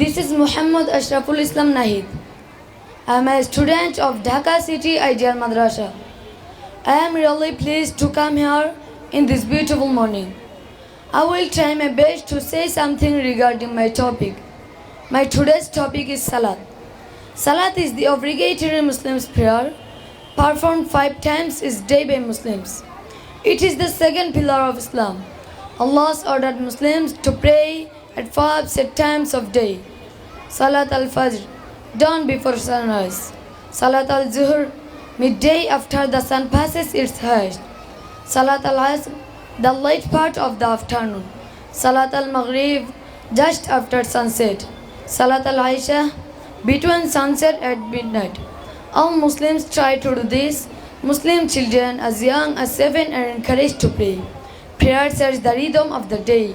This is Muhammad Ashraful Islam Nahid. I am a student of Dhaka City Ideal Madrasa. I am really pleased to come here in this beautiful morning. I will try my best to say something regarding my topic. My today's topic is Salat. Salat is the obligatory Muslims prayer performed five times each day by Muslims. It is the second pillar of Islam. Allah ordered Muslims to pray at five set times of day. Salat al-Fajr, dawn before sunrise. Salat al-Zuhr, midday after the sun passes its highest. Salat al-Asr, the late part of the afternoon. Salat al-Maghrib, just after sunset. Salat al-Aisha, between sunset and midnight. All Muslims try to do this. Muslim children as young as seven are encouraged to pray. Prayer sets the rhythm of the day.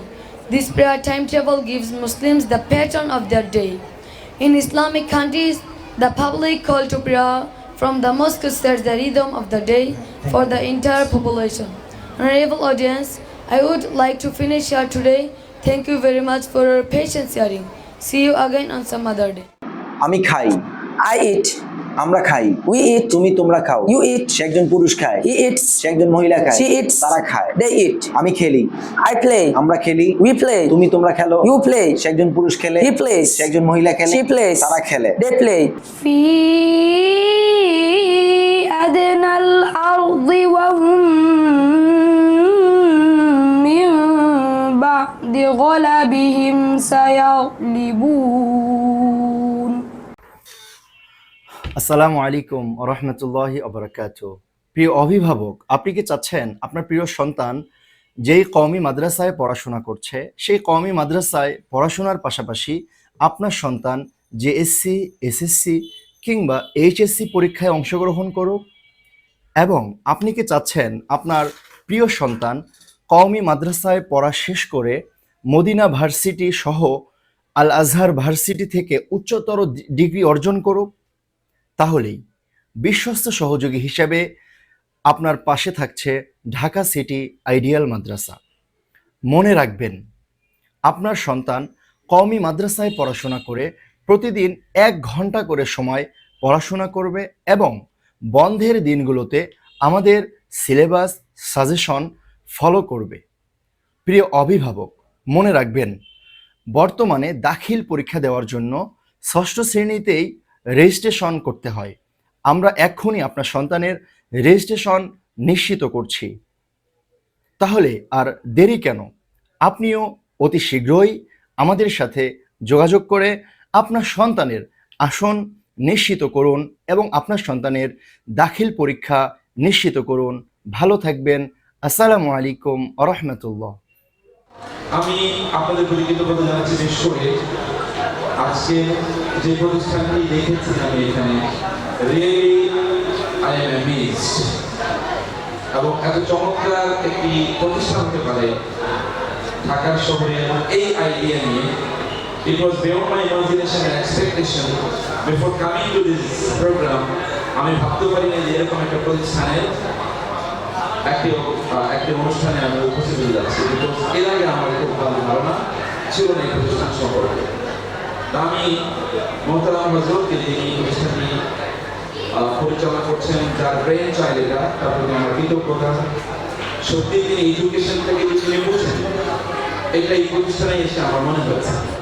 This prayer timetable gives Muslims the pattern of their day. In Islamic countries, the public call to prayer from the mosque sets the rhythm of the day for the entire population. Honorable audience, I would like to finish here today. Thank you very much for your patience hearing. See you again on some other day. আমি খাই I eat. আমরা খাই। We eat তুমি তোমরা খাও। You ইট সে একজন পুরুষ খায়। ই ইট সে একজন মহিলা খায়। সি ইট তারা খায়। দে ইট আমি খেলি। আই প্লে আমরা খেলি। উই প্লে তুমি তোমরা খেলো। ইউ প্লে সে একজন পুরুষ খেলে। হি প্লেস সে একজন মহিলা খেলে। শি প্লে তারা খেলে। দে প্লে ফি আদনাল আরদি ওয়া হুম মিন বাদি গলাবিহিম সায়াগলিবুন। আসসালামু আলাইকুম রহমতুল্লাহ অবরাকাত প্রিয় অভিভাবক, আপনি কি চাচ্ছেন আপনার প্রিয় সন্তান যেই কওমি মাদ্রাসায় পড়াশোনা করছে, সেই কওমি মাদ্রাসায় পড়াশোনার পাশাপাশি আপনার সন্তান জেএসসি এসএসসি কিংবা এইচএসসি পরীক্ষায় অংশগ্রহণ করুক? এবং আপনি কি চাচ্ছেন আপনার প্রিয় সন্তান কওমি মাদ্রাসায় পড়া শেষ করে মদিনা ভার্সিটি সহ আল আজহার ভার্সিটি থেকে উচ্চতর ডিগ্রি অর্জন করুক? তাহলেই বিশ্বস্ত সহযোগী হিসেবে আপনার পাশে থাকছে ঢাকা সিটি আইডিয়াল মাদ্রাসা। মনে রাখবেন, আপনার সন্তান কওমি মাদ্রাসায় পড়াশোনা করে প্রতিদিন এক ঘণ্টা করে সময় পড়াশোনা করবে এবং বন্ধের দিনগুলোতে আমাদের সিলেবাস, সাজেশন ফলো করবে। প্রিয় অভিভাবক, মনে রাখবেন, বর্তমানে দাখিল পরীক্ষা দেওয়ার জন্য ষষ্ঠ শ্রেণীতেই রেজিস্ট্রেশন করতে হয়। আমরা এক্ষুনি আপনার সন্তানের রেজিস্ট্রেশন নিশ্চিত করছি। তাহলে আর দেরি কেন? আপনিও অতি শীঘ্রই আমাদের সাথে যোগাযোগ করে আপনার সন্তানের আসন নিশ্চিত করুন এবং আপনার সন্তানের দাখিল পরীক্ষা নিশ্চিত করুন। ভালো থাকবেন। আসসালামু আলাইকুম আরহামতুল্লাহ আমি আপনাদের প্রতি কৃতজ্ঞতা জানাচ্ছি বিশেষ করে আজকে যে প্রতিষ্ঠানটি দেখেছি আমি এখানে রিয়েলি আই এম অ্যামেজড এবং এত চমৎকার একটি প্রতিষ্ঠান হতে পারে ঢাকার শহরে এই আইডিয়া নিয়ে। It was beyond my imagination and. আমি ভাবতে পারি না যে এরকম একটা প্রতিষ্ঠানের একটি একটি অনুষ্ঠানে আমি উপস্থিত হয়ে যাচ্ছি। বিকজ এর আগে আমার খুব ভালো ধারণা ছিল না এই প্রতিষ্ঠান সম্পর্কে। আমি মোহতারাম হজরতকে যিনি এই পরিচালনা করছেন যার ব্রেন চাইল্ড এটা, তার প্রতি আমার কৃতজ্ঞতা। সত্যি তিনি এডুকেশন থেকে যে তিনি এটা এই প্রতিষ্ঠানে এসে আমার মনে হয়েছে।